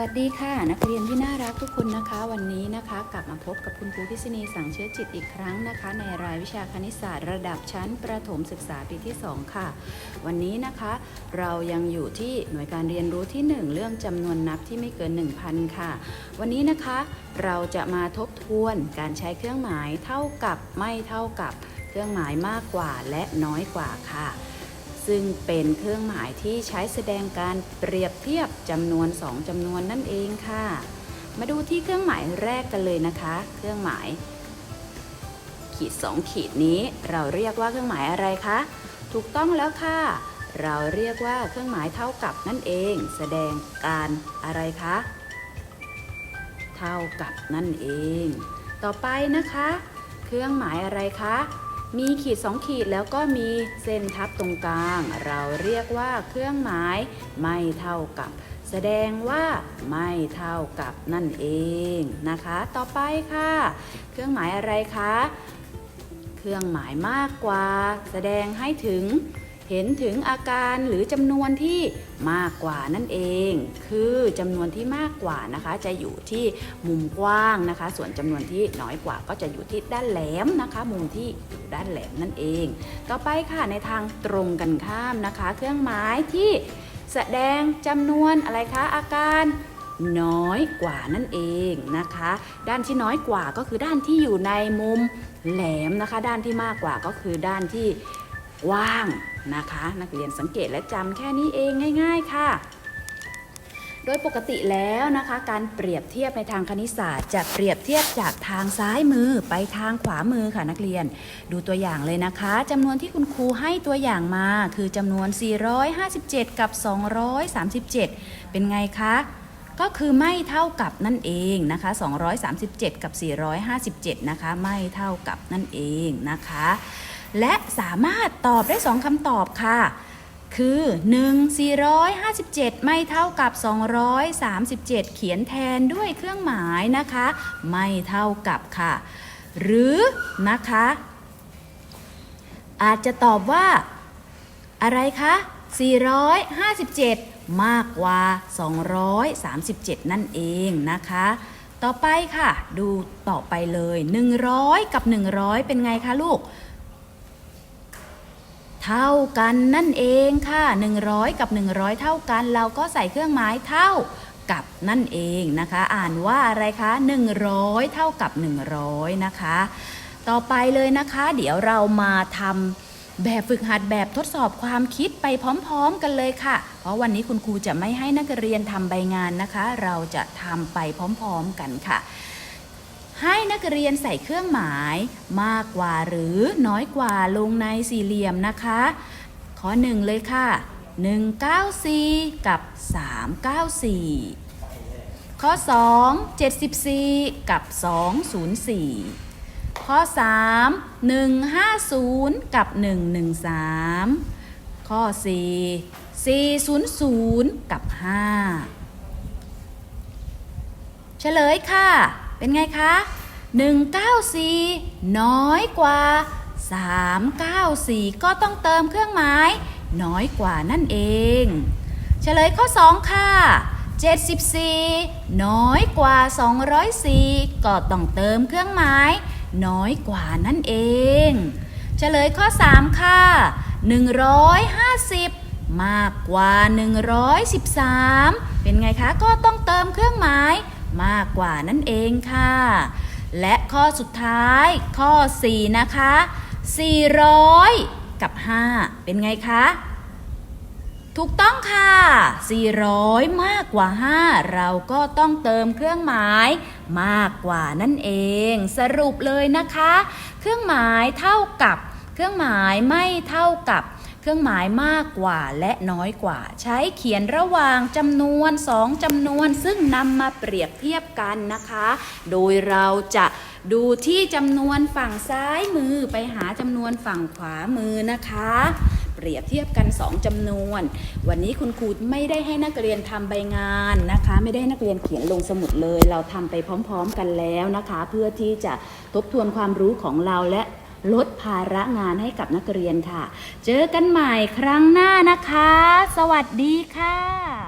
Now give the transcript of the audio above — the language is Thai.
วัสดีค่ะ นักเรียนที่น่ารักทุกคนนะคะ วันนี้นะคะ กลับมาพบกับคุณครูพิษณีสังเชื้อจิตอีกครั้งนะคะ ในรายวิชาคณิตศาสตร์ระดับชั้นประถมศึกษาปีที่ 2 ค่ะ วันนี้นะคะ เรายังอยู่ที่หน่วยการเรียนรู้ที่ 1 เรื่องจำนวนนับที่ไม่เกิน 1,000 ค่ะ วันนี้นะคะเราจะมาทบทวนการใช้เครื่องหมายเท่ากับไม่เท่ากับ เครื่องหมายมากกว่าและน้อยกว่าค่ะ ซึ่งเป็นเครื่องหมายที่ใช้แสดงการเปรียบเทียบจำนวน 2จำนวนนั่นเองค่ะ มาดูที่เครื่องหมายแรกกันเลยนะคะ เครื่องหมาย ขีด 2 ขีดนี้เราเรียกว่าเครื่องหมายอะไรคะ ถูกต้องแล้วค่ะ เราเรียกว่าเครื่องหมายเท่ากับนั่นเอง แสดงการอะไรคะ เท่ากับนั่นเอง ต่อไปนะคะ เครื่องหมายอะไรคะ มีขีด 2 ขีดแล้วก็มีเส้นทับตรงกลาง เราเรียกว่าเครื่องหมายไม่เท่ากับ แสดงว่าไม่เท่ากับนั่นเองนะคะ ต่อไปค่ะ เครื่องหมายอะไรคะ เครื่องหมายมากกว่า แสดงให้ถึง เห็นถึงอาการหรือจำนวนที่มากกว่านั่นเอง คือจำนวนที่มากกว่านะคะ จะอยู่ที่มุมกว้างนะคะ ส่วนจำนวนที่น้อยกว่าก็จะอยู่ที่ด้านแหลมนะคะ มุมที่อยู่ด้านแหลมนั่นเอง ต่อไปค่ะในทางตรงกันข้ามนะคะ เครื่องหมายที่แสดงจำนวนอะไรคะอาการน้อยกว่านั่นเองนะคะ ด้านที่น้อยกว่าก็คือด้านที่อยู่ในมุมแหลมนะคะ ด้านที่มากกว่าก็คือด้านที่ ว่างนะคะ นักเรียนสังเกตและจำแค่นี้เองง่าย ๆ ค่ะ โดยปกติแล้วนะคะ การเปรียบเทียบในทางคณิตศาสตร์ จะเปรียบเทียบจากทางซ้ายมือไปทางขวามือค่ะนักเรียน ดูตัวอย่างเลยนะคะจำนวนที่คุณครูให้ตัวอย่างมาคือจำนวน 457 กับ 237 เป็นไงคะก็คือไม่เท่ากับนั่นเองนะคะ 237 กับ 457 นะคะ ไม่เท่ากับนั่นเองนะคะ และสามารถตอบได้ 2คำตอบค่ะ คือ 1 457 ไม่เท่ากับ 237 เขียนแทนด้วยเครื่องหมายนะคะ ไม่เท่ากับค่ะ หรือนะคะ อาจจะตอบว่า อะไรคะ457 มากกว่า 237 นั่นเองนะคะ ต่อไปค่ะ ดูต่อไปเลย 100 กับ 100 เป็นไงคะลูก เท่ากันนั่นเองค่ะ 100 กับ 100 เท่ากัน เราก็ใส่เครื่องหมายเท่ากับนั่นเองนะคะ อ่านว่าอะไรคะ 100 เท่ากับ 100 นะคะ ต่อไปเลยนะคะ เดี๋ยวเรามาทำแบบฝึกหัดแบบทดสอบความคิดไปพร้อมๆกันเลยค่ะ เพราะวันนี้คุณครูจะไม่ให้นักเรียนทำใบงานนะคะ เราจะทำไปพร้อมๆกันค่ะ ให้นักเรียนใส่เครื่องหมาย มากกว่าหรือน้อยกว่าลงในสี่เหลี่ยมนะคะ ข้อหนึ่งเลยค่ะ 194 กับ 394 ข้อ 2 74 กับ 204 ข้อ 3 150 กับ 113 ข้อ 4 400 กับ 5 เฉลยค่ะ เป็นไงคะ 194 น้อยกว่า 394 ก็ต้องเติมเครื่องหมาย น้อยกว่านั่นเอง เฉลยข้อ 2 ค่ะ 74 น้อยกว่า 204 ก็ต้องเติมเครื่องหมาย น้อยกว่านั่นเอง เฉลยข้อ 3 ค่ะ 150มากกว่า 113 เป็นไงคะ ก็ต้องเติมเครื่องหมาย มากกว่านั่นเองค่ะ และข้อสุดท้ายข้อ 4 นะคะ 400 กับ 5 เป็นไงคะถูกต้องค่ะ 400 มากกว่า 5 เราก็ต้องเติมเครื่องหมายมากกว่านั่นเอง สรุปเลยนะคะ เครื่องหมายเท่ากับ เครื่องหมายไม่เท่ากับ เครื่องหมายมากกว่าและน้อยกว่า ใช้เขียนระหว่างจำนวน 2จำนวน ซึ่งนำมาเปรียบเทียบกันนะคะ โดยเราจะดูที่จำนวนฝั่งซ้ายมือไปหาจำนวนฝั่งขวามือนะคะ เปรียบเทียบกัน 2จำนวน วันนี้คุณครูไม่ได้ให้นักเรียนทำใบงานนะคะ ไม่ได้นักเรียนเขียนลงสมุดเลย เราทำไปพร้อม ๆ กันแล้วนะคะ เพื่อที่จะทบทวนความรู้ของเราและ ลดภาระงานให้กับนักเรียนค่ะ เจอกันใหม่ครั้งหน้านะคะ สวัสดีค่ะ